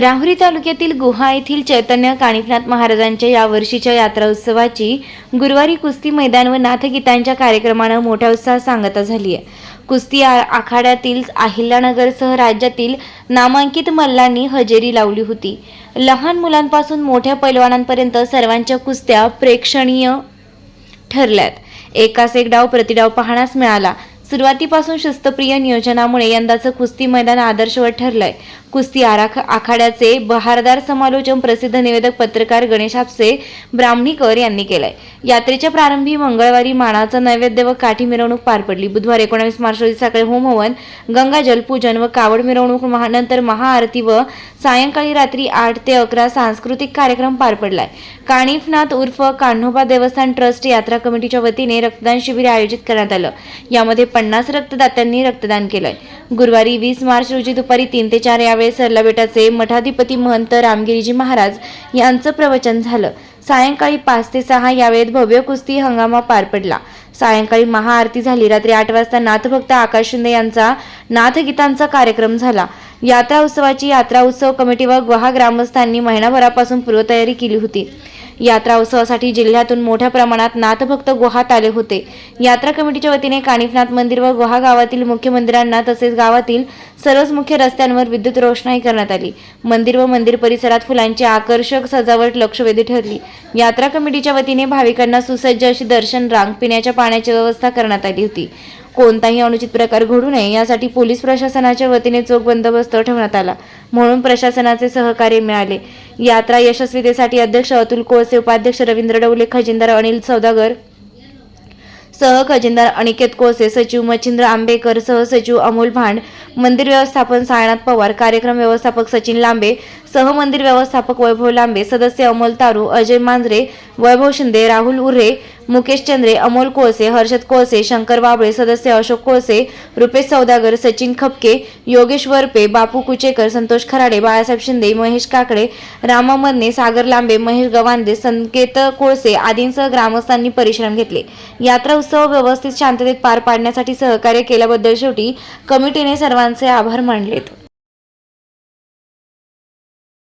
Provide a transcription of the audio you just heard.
राहुरी तालुक्यातील गुहा येथील चैतन्य कानिफनाथ महाराजांच्या यावर्षीच्या यात्रा उत्सवाची गुरुवारी कुस्ती मैदान व नाथगीतांच्या कार्यक्रमानं मोठ्या उत्साहात सांगता झाली आहे. कुस्ती आ- आखाड्यातील अहिल्यानगरसह राज्यातील नामांकित मल्लांनी हजेरी लावली होती. लहान मुलांपासून मोठ्या पैलवानांपर्यंत सर्वांच्या कुस्त्या प्रेक्षणीय ठरल्यात. एकास एक डाव प्रतिडाव पाहण्यास मिळाला. सुरुवातीपासून शिस्तप्रिय नियोजनामुळे यंदाचं कुस्ती मैदान आदर्शवत ठरलंय. कुस्ती आराख आखाड्याचे बहारदार समालोचन प्रसिद्ध निवेदक पत्रकार गणेश हापसे ब्राह्मणीकर यांनी केलंय. यात्रेच्या प्रारंभी मंगळवारी मानाचं नैवेद्य व काठी मिरवणूक पार पडली. बुधवार एकोणावीस मार्च रोजी सकाळी होमहवन गंगाजल पूजन व कावड मिरवणूक नंतर महाआरती व सायंकाळी रात्री आठ ते अकरा सांस्कृतिक कार्यक्रम पार पडलाय. काणिफनाथ उर्फ कान्होबा देवस्थान ट्रस्ट यात्रा कमिटीच्या वतीने रक्तदान शिबिर आयोजित करण्यात आलं. यामध्ये पन्नास रक्तदात्यांनी रक्तदान केलंय. गुरुवारी वीस मार्च रोजी दुपारी तीन ते चार यावेळेस सरलाबेटाचे मठाधिपती महंत रामगिरीजी महाराज यांचं प्रवचन झालं. सायंकाळी पाच ते सहा यावेळेत भव्य कुस्ती हंगामा पार पडला. सायंकाळी महाआरती झाली. रात्री आठ वाजता नाथभक्त आकाश शिंदे यांचा नाथगीतांचा कार्यक्रम झाला. यात्रा उत्सवाची यात्रा उत्सव कमिटी व ग्वाहा ग्रामस्थांनी महिनाभरापासून पूर्वतयारी केली होती. यात्रा उत्सवासाठी जिल्ह्यातून मोठ्या प्रमाणात नाथभक्त गुहात आले होते. यात्रा कमिटीच्या वतीने कानिफनाथ मंदिर व गुहा गावातील मुख्य मंदिरांना तसेच गावातील सर्वच मुख्य रस्त्यांवर विद्युत रोषणाई करण्यात आली. मंदिर व मंदिर परिसरात फुलांची आकर्षक सजावट लक्षवेधी ठरली. यात्रा कमिटीच्या वतीने भाविकांना सुसज्ज अशी दर्शन रांग पिण्याच्या पाण्याची व्यवस्था करण्यात आली होती. कोणताही अनुचित प्रकार घडू नये यासाठी पोलीस प्रशासनाच्या वतीने चोख बंदोबस्त ठेवण्यात आला. म्हणून प्रशासनाचे सहकार्य मिळाले. यात्रा यशस्वीतेसाठी अध्यक्ष अतुल कोळसे उपाध्यक्ष रवींद्र डवले खजिनदार अनिल सौदागर सह खजिनदार अनिकेत कोळसे सचिव मच्छिंद्र आंबेकर सहसचिव अमोल भांड मंदिर व्यवस्थापन सायनाथ पवार कार्यक्रम व्यवस्थापक सचिन लांबे सह मंदिर व्यवस्थापक वैभव लांबे सदस्य अमोल तारू अजय मांजरे वैभव शिंदे राहुल उर्रे मुकेश चंद्रे अमोल कोळसे हर्षद कोळसे शंकर बाबळे सदस्य अशोक कोळसे रुपेश सौदागर सचिन खपके योगेश वरपे बापू कुचेकर संतोष खराडे बाळासाहेब शिंदे महेश काकडे रामा मदने सागर लांबे महेश गवांदे संकेत कोळसे आदींसह ग्रामस्थांनी परिश्रम घेतले. यात्रा उत्सव व्यवस्थित शांततेत पार पाडण्यासाठी सहकार्य केल्याबद्दल शेवटी कमिटीने सर्वांचे आभार मानलेत.